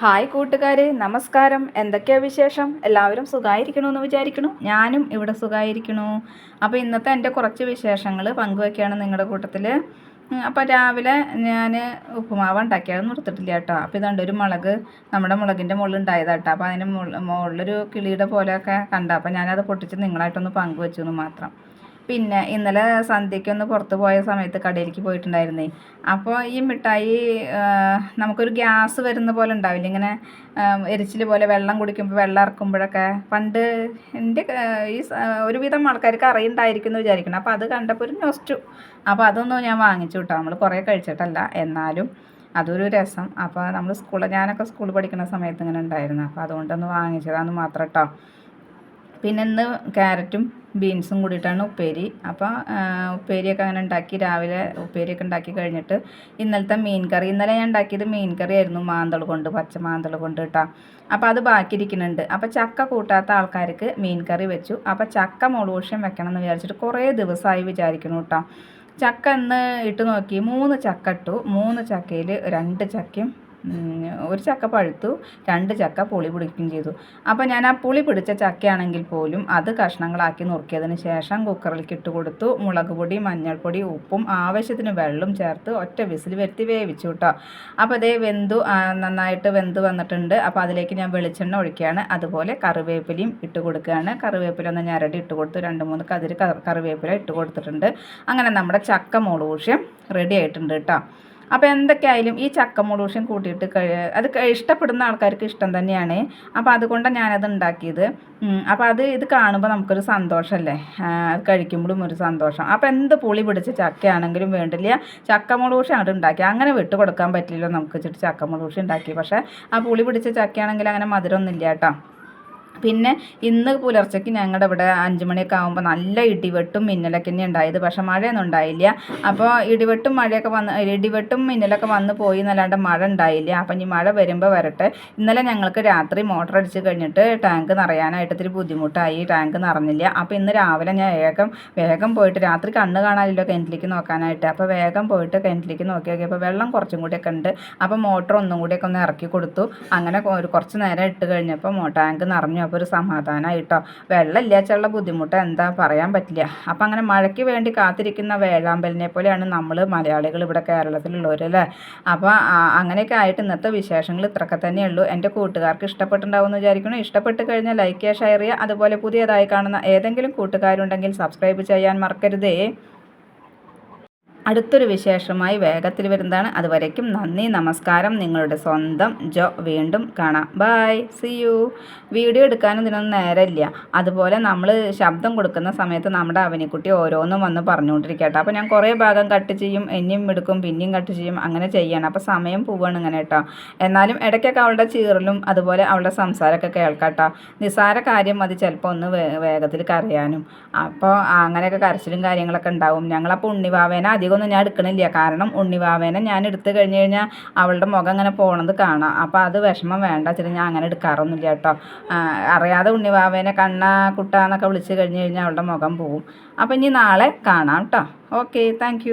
Hi കൂട്ടുകാരെ നമസ്കാരം. എന്തൊക്കെയാണ് വിശേഷം? എല്ലാവരും സുഖമായിരിക്കണമെന്ന് വിചാരിക്കണു. ഞാനും ഇവിടെ സുഖമായിരിക്കണു അപ്പോൾ ഇന്നത്തെ എന്റെ കുറച്ച് വിശേഷങ്ങൾ പങ്കുവയ്ക്കുകയാണ് നിങ്ങളുടെ കൂട്ടത്തിൽ അപ്പോൾ രാവിലെ ഞാൻ ഉപ്പുമാവ് ഉണ്ടാക്കിയാലും നിർത്തിട്ടില്ല കേട്ടോ. അപ്പോൾ ഇതുണ്ട് ഒരു മുളക് നമ്മുടെ മുളകിന്റെ മുകളിൽ ഉണ്ടായതാട്ടോ അപ്പോൾ അതിന് മുകളിലൊരു കിളിയുടെ പോലെയൊക്കെ കണ്ട. അപ്പോൾ ഞാനത് പൊട്ടിച്ച് നിങ്ങളായിട്ടൊന്ന് പങ്കുവെച്ചു എന്ന് മാത്രം. പിന്നെ ഇന്നലെ സന്ധ്യയ്ക്കൊന്ന് പുറത്ത് പോയ സമയത്ത് കടയിലേക്ക് പോയിട്ടുണ്ടായിരുന്നേ. അപ്പോൾ ഈ മിഠായി നമുക്കൊരു ഗ്യാസ് വരുന്ന പോലെ ഉണ്ടാവില്ല? ഇങ്ങനെ എരിച്ചിൽ പോലെ വെള്ളം കുടിക്കുമ്പോൾ വെള്ളം ഇറക്കുമ്പോഴൊക്കെ പണ്ട് എന്റെ ഈ ഒരുവിധം ആൾക്കാർക്ക് അറിയുണ്ടായിരിക്കും എന്ന് വിചാരിക്കണം. അപ്പോൾ അത് കണ്ടപ്പോൾ ഒരു നൊസ്റ്റു അപ്പോൾ അതൊന്നും ഞാൻ വാങ്ങിച്ചു കേട്ടോ. നമ്മൾ കുറേ കഴിച്ചിട്ടല്ല. എന്നാലും അതൊരു രസം. അപ്പോൾ നമ്മൾ സ്കൂളിൽ ഞാനൊക്കെ സ്കൂളിൽ പഠിക്കുന്ന സമയത്ത് ഇങ്ങനെ ഉണ്ടായിരുന്നു. അപ്പോൾ അതുകൊണ്ടൊന്ന് വാങ്ങിച്ചതാന്ന് മാത്രം കേട്ടോ. പിന്നെ ഇന്ന് ക്യാരറ്റും ബീൻസും കൂടിയിട്ടാണ് ഉപ്പേരി. അപ്പോൾ ഉപ്പേരിയൊക്കെ അങ്ങനെ ഉണ്ടാക്കി രാവിലെ ഉപ്പേരിയൊക്കെ ഉണ്ടാക്കി കഴിഞ്ഞിട്ട് ഇന്നലത്തെ മീൻ കറി. ഇന്നലെ ഞാൻ ഉണ്ടാക്കിയത് മീൻ കറി ആയിരുന്നു മാന്തൾ കൊണ്ട് പച്ച മാന്തൾ കൊണ്ട് കേട്ടോ. അപ്പോൾ അത് ബാക്കി ഇരിക്കുന്നുണ്ട് അപ്പോൾ ചക്ക കൂട്ടാത്ത ആൾക്കാർക്ക് മീൻ കറി വെച്ചു. അപ്പോൾ ചക്ക മുളകൂഷ്യം വെക്കണം എന്ന് വിചാരിച്ചിട്ട് കുറേ ദിവസമായി വിചാരിക്കുന്നു കേട്ടോ. ചക്ക ഇന്ന് ഇട്ട് നോക്കി. മൂന്ന് ചക്ക ഇട്ടു. മൂന്ന് ചക്കയിൽ രണ്ട് ചക്കയും ഒരു ചക്ക പഴുത്തു രണ്ട് ചക്ക പുളി പിടിക്കുകയും ചെയ്തു. അപ്പോൾ ഞാൻ ആ പുളി പിടിച്ച ചക്കയാണെങ്കിൽ പോലും അത് കഷ്ണങ്ങളാക്കി നുറുക്കിയതിന് ശേഷം കുക്കറിലേക്ക് ഇട്ട് കൊടുത്തു. മുളക് പൊടി മഞ്ഞൾപ്പൊടി ഉപ്പും ആവശ്യത്തിന് വെള്ളം ചേർത്ത് ഒറ്റ വിസിൽ വരുത്തി വേവിച്ചു കേട്ടോ. അപ്പോൾ അതേ വെന്തു നന്നായിട്ട് വെന്ത് വന്നിട്ടുണ്ട്. അപ്പോൾ അതിലേക്ക് ഞാൻ വെളിച്ചെണ്ണ ഒഴിക്കുകയാണ്. അതുപോലെ കറിവേപ്പിലയും ഇട്ട് കൊടുക്കുകയാണ്. കറിവേപ്പില ഒന്ന് ഞരടി ഇട്ട് കൊടുത്തു. രണ്ട് മൂന്ന് കതിര് കറിവേപ്പില ഇട്ട് കൊടുത്തിട്ടുണ്ട്. അങ്ങനെ നമ്മുടെ ചക്ക മുളകൂഷ്യം റെഡി ആയിട്ടുണ്ട് കേട്ടോ. അപ്പോൾ എന്തൊക്കെയായാലും ഈ ചക്കമുളൂഷ്യം കൂട്ടിയിട്ട് അത് ഇഷ്ടപ്പെടുന്ന ആൾക്കാർക്ക് ഇഷ്ടം തന്നെയാണ്. അപ്പോൾ അതുകൊണ്ടാണ് ഞാനത് ഉണ്ടാക്കിയത്. അപ്പോൾ അത് ഇത് കാണുമ്പോൾ നമുക്കൊരു സന്തോഷമല്ലേ അത് കഴിക്കുമ്പോഴും ഒരു സന്തോഷം. അപ്പോൾ എന്ത് പുളി പിടിച്ച ചക്കയാണെങ്കിലും വേണ്ടില്ല. ചക്കമുളൂഷ്യം അങ്ങോട്ട് ഉണ്ടാക്കി. അങ്ങനെ വിട്ട് കൊടുക്കാൻ പറ്റില്ലല്ലോ നമുക്ക് വെച്ചിട്ട് ചക്കമുളൂഷ്യം ഉണ്ടാക്കി. പക്ഷേ ആ പുളി പിടിച്ച ചക്കയാണെങ്കിൽ അങ്ങനെ മധുരമൊന്നും ഇല്ല കേട്ടോ. പിന്നെ ഇന്ന് പുലർച്ചയ്ക്ക് ഞങ്ങളുടെ ഇവിടെ അഞ്ച് മണിയൊക്കെ ആകുമ്പോൾ നല്ല ഇടിവെട്ടും മിന്നലൊക്കെ തന്നെ ഉണ്ടായത് പക്ഷേ മഴയൊന്നും ഉണ്ടായില്ല. അപ്പോൾ ഇടിവെട്ടും മഴയൊക്കെ വന്ന് ഇടിവെട്ടും മിന്നലൊക്കെ വന്ന് പോയി എന്നല്ലാണ്ട് മഴ ഉണ്ടായില്ല അപ്പം ഇനി മഴ വരുമ്പോൾ വരട്ടെ. ഇന്നലെ ഞങ്ങൾക്ക് രാത്രി മോട്ടർ അടിച്ച് കഴിഞ്ഞിട്ട് ടാങ്ക് നിറയാനായിട്ട് ഇത്തിരി ബുദ്ധിമുട്ടായി. ടാങ്ക് നിറഞ്ഞില്ല. അപ്പോൾ ഇന്ന് രാവിലെ ഞാൻ വേഗം വേഗം പോയിട്ട് രാത്രി കണ്ണ് കാണാനില്ലോ കിണറ്റിലേക്ക് നോക്കാനായിട്ട്. അപ്പോൾ വേഗം പോയിട്ട് കിണറ്റിലേക്ക് നോക്കി നോക്കിയപ്പോൾ വെള്ളം കുറച്ചും കൂടിയൊക്കെ ഉണ്ട് അപ്പോൾ മോട്ടർ ഒന്നും കൂടിയൊക്കെ ഒന്ന് ഇറക്കി കൊടുത്തു. അങ്ങനെ ഒരു കുറച്ച് നേരം ഇട്ട് കഴിഞ്ഞപ്പോൾ ടാങ്ക് നിറഞ്ഞു. അപ്പോൾ ഒരു സമാധാനമായിട്ടോ വെള്ളം ഇല്ലാച്ചുള്ള ബുദ്ധിമുട്ട് എന്താ പറയാൻ പറ്റില്ല. അപ്പം അങ്ങനെ മഴയ്ക്ക് വേണ്ടി കാത്തിരിക്കുന്ന വേഴാമ്പലിനെ പോലെയാണ് നമ്മൾ മലയാളികൾ ഇവിടെ കേരളത്തിലുള്ളവരല്ലേ അപ്പോൾ അങ്ങനെയൊക്കെ ആയിട്ട് ഇന്നത്തെ വിശേഷങ്ങൾ ഇത്രയൊക്കെ തന്നെയുള്ളൂ എന്റെ കൂട്ടുകാർക്ക് ഇഷ്ടപ്പെട്ടുണ്ടാവും എന്ന് വിചാരിക്കുന്നു. ഇഷ്ടപ്പെട്ട് കഴിഞ്ഞാൽ ലൈക്ക് ചെയ്യുക ഷെയർ ചെയ്യുക. അതുപോലെ പുതിയതായി കാണുന്ന ഏതെങ്കിലും കൂട്ടുകാരുണ്ടെങ്കിൽ സബ്സ്ക്രൈബ് ചെയ്യാൻ മറക്കരുതേ. അടുത്തൊരു വിശേഷമായി വേഗത്തിൽ വരുന്നതാണ്. അതുവരേക്കും നന്ദി നമസ്കാരം. നിങ്ങളുടെ സ്വന്തം ജോ. വീണ്ടും കാണാം. ബായ് സി യു വീഡിയോ എടുക്കാനും ഇതിനൊന്നും നേരമില്ല. അതുപോലെ നമ്മൾ ശബ്ദം കൊടുക്കുന്ന സമയത്ത് നമ്മുടെ അവനിക്കുട്ടി ഓരോന്നും വന്ന് പറഞ്ഞുകൊണ്ടിരിക്കട്ടെ. അപ്പോൾ ഞാൻ കുറേ ഭാഗം കട്ട് ചെയ്യും എന്നെയും എടുക്കും പിന്നെയും കട്ട് ചെയ്യും അങ്ങനെ ചെയ്യണം. അപ്പോൾ സമയം പോവുകയാണ് ഇങ്ങനെ കേട്ടോ. എന്നാലും ഇടയ്ക്കൊക്കെ അവളുടെ ചീറലും അതുപോലെ അവളുടെ സംസാരമൊക്കെ കേൾക്കട്ടോ. നിസ്സാര കാര്യം മതി ചിലപ്പോൾ ഒന്ന് വേഗത്തിൽ കരയാനും. അപ്പോൾ അങ്ങനെയൊക്കെ കരച്ചിലും കാര്യങ്ങളൊക്കെ ഉണ്ടാവും. ഞങ്ങളപ്പോൾ ഉണ്ണിവാവേനെ അധികം ഒന്നും ഞാൻ എടുക്കണില്ല. കാരണം ഉണ്ണിവാവേനെ ഞാൻ എടുത്തു കഴിഞ്ഞ് കഴിഞ്ഞാൽ അവളുടെ മുഖം അങ്ങനെ പോണത് കാണാം. അപ്പോൾ അത് വിഷമം വേണ്ട. വെച്ചിട്ട് ഞാൻ അങ്ങനെ എടുക്കാറൊന്നുമില്ല കേട്ടോ. അറിയാതെ ഉണ്ണിവാവേനെ കണ്ണ കുട്ട എന്നൊക്കെ വിളിച്ച് കഴിഞ്ഞ് കഴിഞ്ഞാൽ അവളുടെ മുഖം പോവും. അപ്പോൾ ഇനി നാളെ കാണാം കേട്ടോ. Okay thank